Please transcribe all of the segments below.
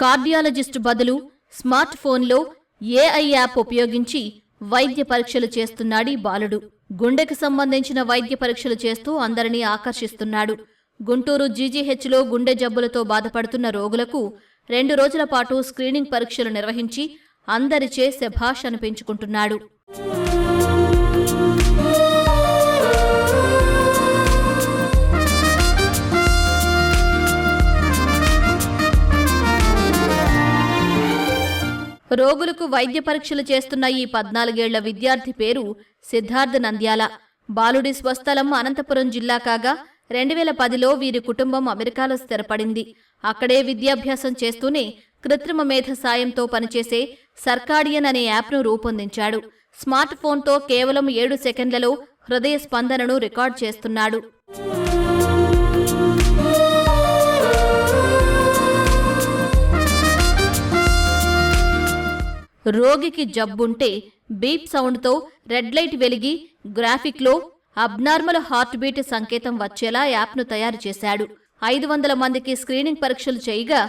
Cardiologist బదులు smart ఫోన్లో AI app ఉపయోగించి వైద్య పరీక్షలు చేస్తున్నాడు బాలుడు. గుండెకు సంబంధించిన వైద్య పరీక్షలు చేస్తూ అందరినీ ఆకర్షిస్తున్నాడు. గుంటూరు జీజీహెచ్లో గుండె జబ్బులతో బాధపడుతున్న రోగులకు రెండు రోజుల పాటు స్క్రీనింగ్ పరీక్షలు నిర్వహించి అందరిచే శభాష్ అనిపించుకుంటున్నాడు. రోగులకు వైద్య పరీక్షలు చేస్తున్న ఈ పద్నాలుగేళ్ళ విద్యార్థి పేరు సిద్ధార్థ్ నంద్యాల. బాలుడి స్వస్థలం అనంతపురం జిల్లా కాగా రెండు వేల పదిలో వీరి కుటుంబం అమెరికాలో స్థిరపడింది. అక్కడే విద్యాభ్యాసం చేస్తూనే కృత్రిమ మేధ సాయంతో పనిచేసే సర్కాడియన్ అనే యాప్ను రూపొందించాడు. స్మార్ట్ ఫోన్తో కేవలం ఏడు సెకండ్లలో హృదయ స్పందనను రికార్డ్ చేస్తున్నాడు. రోగికి జబ్బుంటే బీప్ సౌండ్తో రెడ్ లైట్ వెలిగి గ్రాఫిక్లో అబ్నార్మల్ హార్ట్ బీట్ సంకేతం వచ్చేలా యాప్ను తయారు చేశాడు. ఐదు వందల మందికి స్క్రీనింగ్ పరీక్షలు చేయగా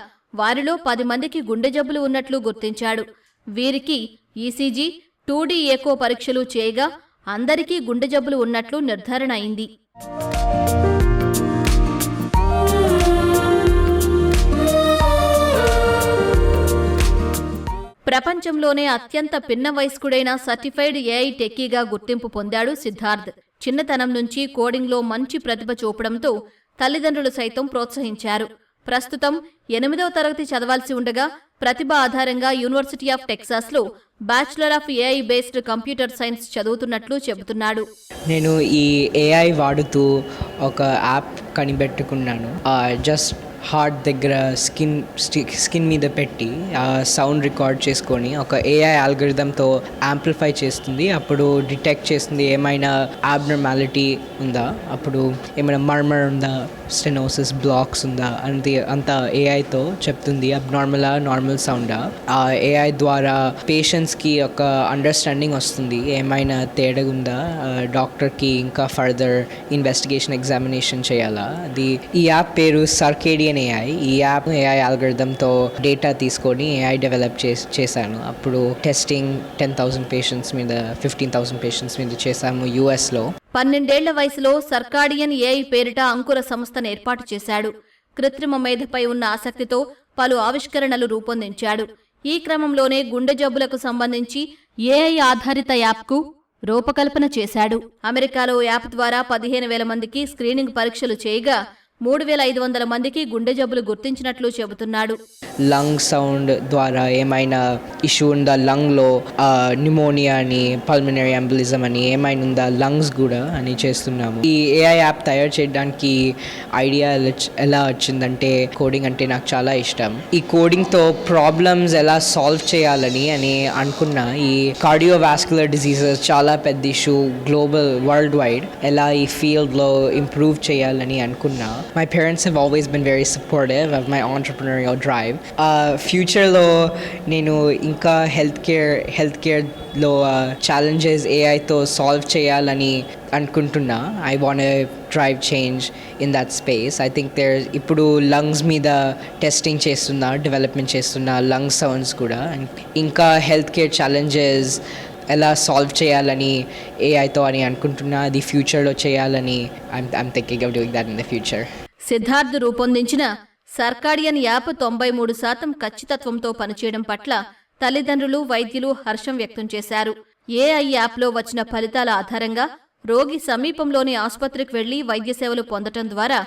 వారిలో పది మందికి గుండె జబ్బులు ఉన్నట్లు గుర్తించాడు. వీరికి ఈసీజీ టూడీ ఏకో పరీక్షలు చేయగా అందరికీ గుండె జబ్బులు ఉన్నట్లు నిర్ధారణ అయింది. ప్రపంచంలోనే అత్యంత పిన్న వయస్కుడైన సర్టిఫైడ్ ఏఐ టెక్కీగా గుర్తింపు పొందాడు సిద్ధార్థ్. చిన్నతనం నుంచి కోడింగ్లో మంచి ప్రతిభ చూపడంతో తల్లిదండ్రులు సైతం ప్రోత్సహించారు. ప్రస్తుతం ఎనిమిదవ తరగతి చదవాల్సి ఉండగా ప్రతిభ ఆధారంగా university of టెక్సాస్లో bachelor of AI based computer science చదువుతున్నట్లు చెబుతున్నాడు. నేను ఈ ఏఐ వాడుతూ ఒక యాప్ కనిపెట్టుకున్నాను. జస్ట్ హార్ట్ దగ్గర స్కిన్ స్కిన్ మీద పెట్టి ఆ సౌండ్ రికార్డ్ చేసుకొని ఒక ఏఐ ఆల్గరిథంతో యాంప్లిఫై చేస్తుంది. అప్పుడు డిటెక్ట్ చేస్తుంది. ఏమైనా ఆబ్నర్మాలిటీ ఉందా? అప్పుడు ఏమైనా మర్మర్ ఉందా? స్టెనోసిస్ బ్లాక్స్ ఉందా? అంతే అంత ఏఐతో చెప్తుంది. అబ్నార్మలా నార్మల్ సౌండా. ఆ ఏఐ ద్వారా పేషెంట్స్కి ఒక అండర్స్టాండింగ్ వస్తుంది. ఏమైనా తేడా ఉందా డాక్టర్కి ఇంకా ఫర్దర్ ఇన్వెస్టిగేషన్ ఎగ్జామినేషన్ చేయాలా? అది ఈ యాప్ పేరు సర్కేడియన్ ఏఐ ఈ యాప్ ఏఐ ఆల్గరిథంతో డేటా తీసుకొని ఏఐ డెవలప్ చేసి చేశాను. అప్పుడు టెస్టింగ్ టెన్ థౌసండ్ పేషెంట్స్ మీద ఫిఫ్టీన్ థౌసండ్ పేషెంట్స్ మీద చేశాము యూఎస్లో పన్నెండేళ్ళ వయసులో సర్కాడియన్ ఏఐ పేరిట అంకుర సంస్థను ఏర్పాటు చేశాడు. కృత్రిమ మేధపై ఉన్న ఆసక్తితో పలు ఆవిష్కరణలు రూపొందించాడు. ఈ క్రమంలోనే గుండె జబ్బులకు సంబంధించి ఏఐ ఆధారిత యాప్కు రూపకల్పన చేశాడు. అమెరికాలో యాప్ ద్వారా పదిహేను వేల మందికి స్క్రీనింగ్ పరీక్షలు చేయగా మూడు వేల ఐదు వందల మందికి గుండె జబ్బులు గుర్తించినట్లు చెబుతున్నాడు. లంగ్ సౌండ్ ద్వారా ఏమైనా ఇష్యూ ఉందా? లంగ్లో న్యూమోనియా అని పల్మినరీ అంబులిజం అని ఏమైనా ఉందా? లంగ్స్ కూడా అని చేస్తున్నాము. ఈ ఏఐ యాప్ తయారు చేయడానికి ఐడియా ఎలా వచ్చిందంటే కోడింగ్ అంటే నాకు చాలా ఇష్టం. ఈ కోడింగ్తో ప్రాబ్లమ్స్ ఎలా సాల్వ్ చేయాలని అని అనుకున్నా ఈ కార్డియోవాస్కులర్ డిసీజెస్ చాలా పెద్ద ఇష్యూ గ్లోబల్ వరల్డ్ వైడ్ ఎలా ఈ ఫీల్డ్లో ఇంప్రూవ్ చేయాలని అనుకున్నా my parents have always been very supportive of my entrepreneurial drive ఫ్యూచర్లో నేను ఇంకా హెల్త్ కేర్ హెల్త్ కేర్లో ఛాలెంజెస్ ఏఐతో సాల్వ్ చేయాలని అనుకుంటున్నా I want drive change in that space I think there ఇప్పుడు లంగ్స్ మీద టెస్టింగ్ చేస్తున్నా డెవలప్మెంట్ చేస్తున్నా లంగ్ సౌండ్స్ కూడా ఇంకా హెల్త్ కేర్ ఛాలెంజెస్ ఎలా సాల్వ్ చేయాలని ఏఐతో అని అనుకుంటున్నా అది ఫ్యూచర్లో చేయాలని I'm I'm thinking of doing that in the future Siddharth రూపొందించిన సర్కాడియన్ యాప్ తొంభై మూడు శాతం ఖచ్చితత్వంతో పనిచేయడం పట్ల తల్లిదండ్రులు వైద్యులు హర్షం వ్యక్తం చేశారు. ఏఐ యాప్లో వచ్చిన ఫలితాల ఆధారంగా రోగి సమీపంలోని ఆసుపత్రికి వెళ్ళి వైద్య సేవలు పొందటం ద్వారా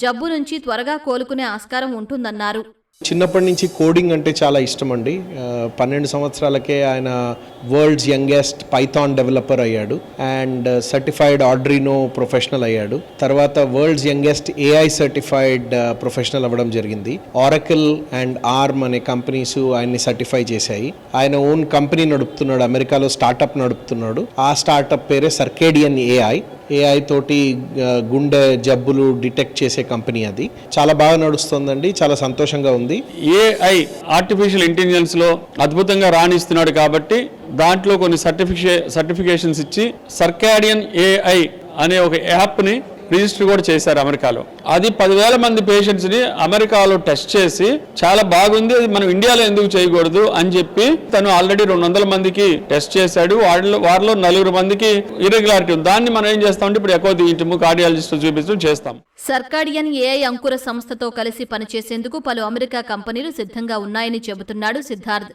జబ్బు నుంచి త్వరగా కోలుకునే ఆస్కారం ఉంటుందన్నారు. చిన్నప్పటి నుంచి కోడింగ్ అంటే చాలా ఇష్టం అండి పన్నెండు సంవత్సరాలకే ఆయన వరల్డ్స్ యంగెస్ట్ పైథాన్ డెవలపర్ అయ్యాడు. అండ్ సర్టిఫైడ్ ఆడ్రినో ప్రొఫెషనల్ అయ్యాడు. తర్వాత world's youngest AI certified professional అవ్వడం జరిగింది. ఆరకిల్ అండ్ ఆర్మ్ అనే కంపెనీస్ ఆయన్ని సర్టిఫై చేశాయి. ఆయన ఓన్ కంపెనీ నడుపుతున్నాడు అమెరికాలో స్టార్టప్ నడుపుతున్నాడు. ఆ స్టార్టప్ పేరే సర్కేడియన్ ఏఐ ఏఐ తోటి గుండె జబ్బులు డిటెక్ట్ చేసే కంపెనీ అది. చాలా బాగా నడుస్తుందండి చాలా సంతోషంగా ఉంది. ఏఐ ఆర్టిఫిషియల్ ఇంటెలిజెన్స్లో అద్భుతంగా రాణిస్తున్నాడు కాబట్టి దాంట్లో కొన్ని సర్టిఫికే సర్టిఫికేషన్స్ ఇచ్చి సర్కాడియన్ ఏఐ అనే ఒక యాప్ని రిజిస్టర్ కూడా చేశారు అమెరికాలో. అది పదివేల మంది పేషెంట్స్ని అమెరికాలో టెస్ట్ చేసి చాలా బాగుంది అది మనం ఇండియాలో ఎందుకు చేయకూడదు అని చెప్పి తను ఆల్రెడీ రెండు వందల మందికి టెస్ట్ చేశాడు. వారిలో వారిలో నలుగురు మందికి ఇరెగ్యులారిటీ ఉంది. దాన్ని మనం ఏం చేస్తామంటే ఇప్పుడు ఎక్కువ తీయించము కార్డియాలజిస్ట్ చూపిస్తూ చేస్తాం. సర్కాడియన్ ఏఐ అంకుర సంస్థతో కలిసి పనిచేసేందుకు పలు అమెరికా కంపెనీలు సిద్ధంగా ఉన్నాయని చెబుతున్నాడు సిద్ధార్థ్.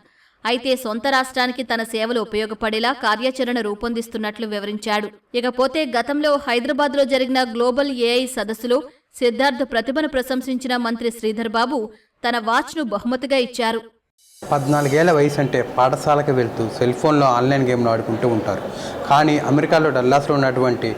అయితే సొంత రాష్ట్రానికి తన సేవలు ఉపయోగపడేలా కార్యాచరణ రూపొందిస్తున్నట్లు వివరించాడు. ఇకపోతే గతంలో హైదరాబాద్లో జరిగిన గ్లోబల్ ఏఐ సదస్సులో సిద్ధార్థ్ ప్రతిభను ప్రశంసించిన మంత్రి శ్రీధర్ బాబు తన వాచ్ను బహుమతిగా ఇచ్చారు. పద్నాలుగేళ్ళ వయసు అంటే పాఠశాలకు వెళ్తూ సెల్ ఫోన్లో ఆన్లైన్ గేమ్లు ఆడుకుంటూ ఉంటారు. కానీ అమెరికాలో డల్లాస్లో ఉన్నటువంటి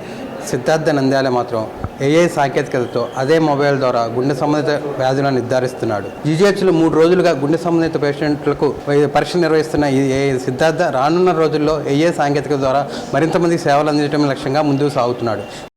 సిద్ధార్థ నంద్యాల మాత్రం ఏఐ సాంకేతికతతో అదే మొబైల్ ద్వారా గుండె సంబంధిత వ్యాధులను నిర్ధారిస్తున్నాడు. జీజీహెచ్లో మూడు రోజులుగా గుండె సంబంధిత పేషెంట్లకు వై- పరీక్ష నిర్వహిస్తున్న ఈ ఏఐ సిద్ధార్థ రానున్న రోజుల్లో ఏఐ సాంకేతికత ద్వారా మరింత మందికి సేవలు అందించడం లక్ష్యంగా ముందుకు సాగుతున్నాడు.